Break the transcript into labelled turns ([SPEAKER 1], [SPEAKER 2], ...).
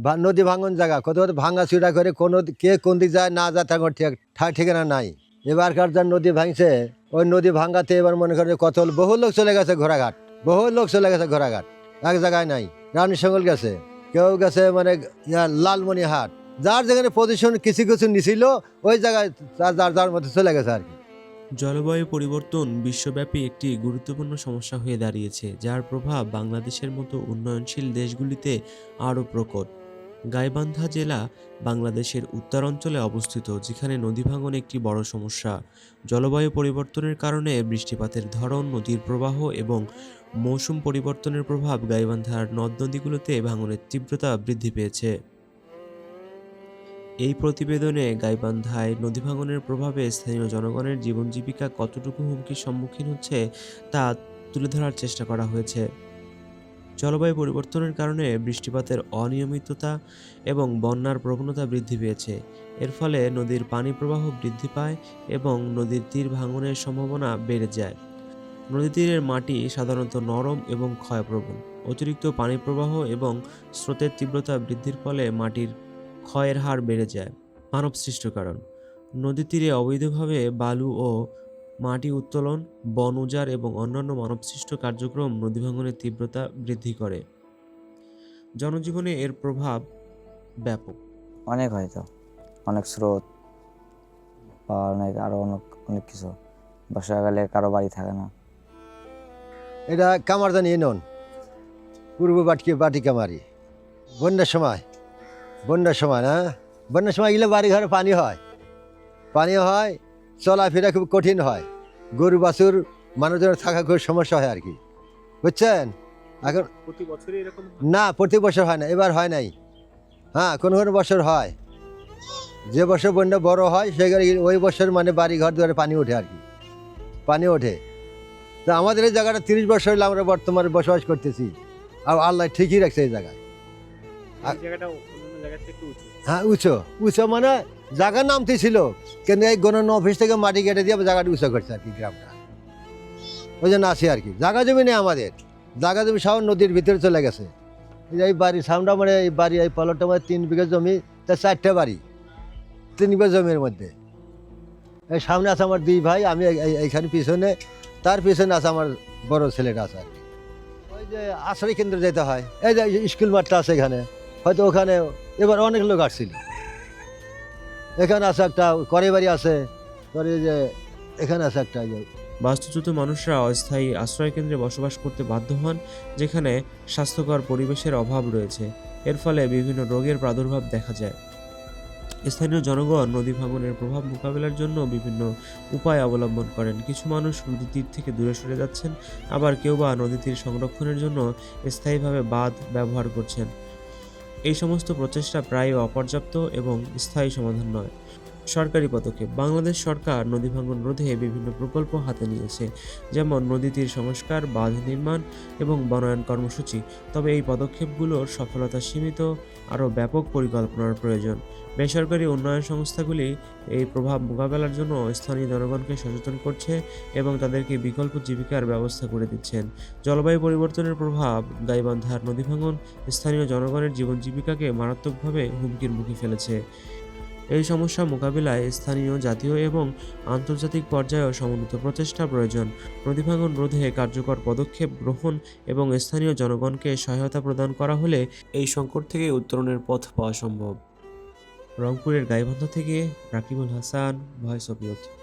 [SPEAKER 1] নদী ভাঙন জায়গা, কত কত ভাঙা চুরা করে কোন কে কোন দিক যায় না যায় তার কোনো ঠিক ঠা- ঠিকানা নাই। এবারকার যার নদী ভাঙছে, ওই নদী ভাঙাতে এবার মনে করে কত বহু লোক চলে গেছে ঘোড়াঘাট, বহু লোক চলে গেছে ঘোড়াঘাট। এক জায়গায় নাই, রানী সঙ্গল গেছে, কেউ গেছে মানে লালমনিহাট যার যেখানে পজিশন কিছু কিছু নিছিল, ওই জায়গায় যার যার মধ্যে চলে গেছে আর কি।
[SPEAKER 2] জলবায়ু পরিবর্তন বিশ্বব্যাপী একটি গুরুত্বপূর্ণ সমস্যা হয়ে দাঁড়িয়েছে, যার প্রভাব বাংলাদেশের মতো উন্নয়নশীল দেশগুলিতে আরও প্রকট। গাইবান্ধা জেলা বাংলাদেশের উত্তরাঞ্চলে অবস্থিত, যেখানে নদী ভাঙন একটি বড় সমস্যা। জলবায়ু পরিবর্তনের কারণে বৃষ্টিপাতের ধরন, নদীর প্রবাহ এবং মৌসুম পরিবর্তনের প্রভাব গাইবান্ধার নদ নদীগুলোতে ভাঙনের তীব্রতা বৃদ্ধি পেয়েছে। এই প্রতিবেদনে গাইবান্ধায় নদী ভাঙনের প্রভাবে স্থানীয় জনগণের জীবন জীবিকা কতটুকু হুমকির সম্মুখীন হচ্ছে তা তুলে ধরার চেষ্টা করা হয়েছে। জলবায়ু পরিবর্তনের কারণে বৃষ্টিপাতের অনিয়মিততা এবং বন্যার প্রবণতা বৃদ্ধি পেয়েছে। এর ফলে নদীর পানি প্রবাহ বৃদ্ধি পায় এবং নদীর তীর ভাঙনের সম্ভাবনা বেড়ে যায়। নদী তীরের মাটি সাধারণত নরম এবং ক্ষয়প্রবণ। অতিরিক্ত পানি প্রবাহ এবং স্রোতের তীব্রতা বৃদ্ধির ফলে মাটির ক্ষয়ের হার বেড়ে যায়। মানব সৃষ্ট কারণ। নদী তীরে অবৈধভাবে বালু ও মাটি উত্তোলন বন উজাড় এবং অন্যান্য মানবসৃষ্ট কার্যক্রম নদী ভাঙনের তীব্রতা বৃদ্ধি করে। জনজীবনে এর প্রভাব ব্যাপক।
[SPEAKER 3] অনেক হয়তো অনেক স্রোত বা অনেক আরও অনেক অনেক কিছু। বর্ষাকালে কারও বাড়ি থাকে না।
[SPEAKER 1] এটা কামার কামারদানি নন পূর্ব বাটকি বাটি কামারি। বন্যার সময় বন্যার সময় না? বন্যার সময় গেলে বাড়ি ঘরে পানি হয়। পানি হয় চলাফেরা খুব কঠিন হয়। গরু বাছুর মানুষজনের থাকা খুব সমস্যা হয় আর কি। বুঝছেন? এখন
[SPEAKER 2] প্রতি বছরই এরকম
[SPEAKER 1] না প্রতি বছর হয় না এবার হয় নাই। হ্যাঁ কোনো কোনো বছর হয়। যে বছর বন্যা বড় হয় সেখানে ওই বছর মানে বাড়ি ঘর দুয়ারে পানি ওঠে আর কি। পানি ওঠে। তো আমাদের এই জায়গাটা তিরিশ বছর হলে আমরা বর্তমানে বসবাস করতেছি। আর আল্লাহ ঠিকই রাখছে এই জায়গায়। হ্যাঁ উঁচু। উঁচু মানে জায়গা নামতে ছিল, কিন্তু এই গণন অফিস থেকে মাটি কেটে দিয়ে জায়গাটা উঁচু করছে আর কি গ্রামটা। ওই জন্য আসি আর কি। জায়গা জমি নেই আমাদের। জায়গা জমি সব নদীর ভিতরে চলে গেছে। এই বাড়ি সামটা মানে এই বাড়ি, এই পলটটা মানে তিন বিঘা জমি তার চারটে বাড়ি, তিন বিঘা জমির মধ্যে। এই সামনে আছে আমার দুই ভাই, আমি এই- এই- এইখানে পিছনে, তার পিছনে আছে আমার বড় ছেলেটা আছে আর কি। ওই যে আশ্রয় কেন্দ্র যেতে হয়, এই যে স্কুল মাঠটা আছে এখানে, হয়তো ওখানে এবার অনেক লোক আসছিল। এখানে আছে একটা করে বাড়ি আছে করে যে এখানে আছে একটা
[SPEAKER 2] বাস্তুচ্যুত মানুষরা অস্থায়ী আশ্রয়কেন্দ্রে বসবাস করতে বাধ্য হন, যেখানে স্বাস্থ্যকর পরিবেশের অভাব রয়েছে। এর ফলে বিভিন্ন রোগের প্রাদুর্ভাব দেখা যায়। স্থানীয় জনগণ নদী ভাঙনের প্রভাব মোকাবেলার জন্য বিভিন্ন উপায় অবলম্বন করেন। কিছু মানুষ নদী তীর থেকে দূরে সরে যাচ্ছেন, আবার কেউ বা নদী তীর সংরক্ষণের জন্য স্থায়ীভাবে বাঁধ ব্যবহার করছেন। এই সমস্ত প্রচেষ্টা প্রায় অপর্যাপ্ত এবং স্থায়ী সমাধান নয়। সরকারি পদক্ষেপ। বাংলাদেশ সরকার নদী ভাঙ্গন রোধে বিভিন্ন প্রকল্প হাতে নিয়েছে, যেমন নদী তীর সংস্কার, বাঁধ নির্মাণ এবং বনায়ন কর্মসূচি। তবে এই পদক্ষেপগুলোর সফলতা সীমিত, আরও ব্যাপক পরিকল্পনার প্রয়োজন। বেসরকারি উন্নয়ন সংস্থাগুলি এই প্রভাব মোকাবেলার জন্য স্থানীয় জনগণকে সচেতন করছে এবং তাদেরকে বিকল্প জীবিকার ব্যবস্থা করে দিচ্ছেন। জলবায়ু পরিবর্তনের প্রভাব, গাইবান্ধার নদী ভাঙন, স্থানীয় জনগণের জীবন জীবিকাকে মারাত্মকভাবে হুমকির মুখে ফেলেছে। এই সমস্যা মোকাবিলায় স্থানীয় জাতীয় এবং আন্তর্জাতিক পর্যায়েও সমন্বিত প্রচেষ্টা প্রয়োজন। নদী রোধে কার্যকর পদক্ষেপ গ্রহণ এবং স্থানীয় জনগণকে সহায়তা প্রদান করা হলে এই সংকট থেকে উত্তরণের পথ পাওয়া সম্ভব। রংপুরের গাইবান্ধা থেকে রাকিবুল হাসান, ভয়েস ইউথ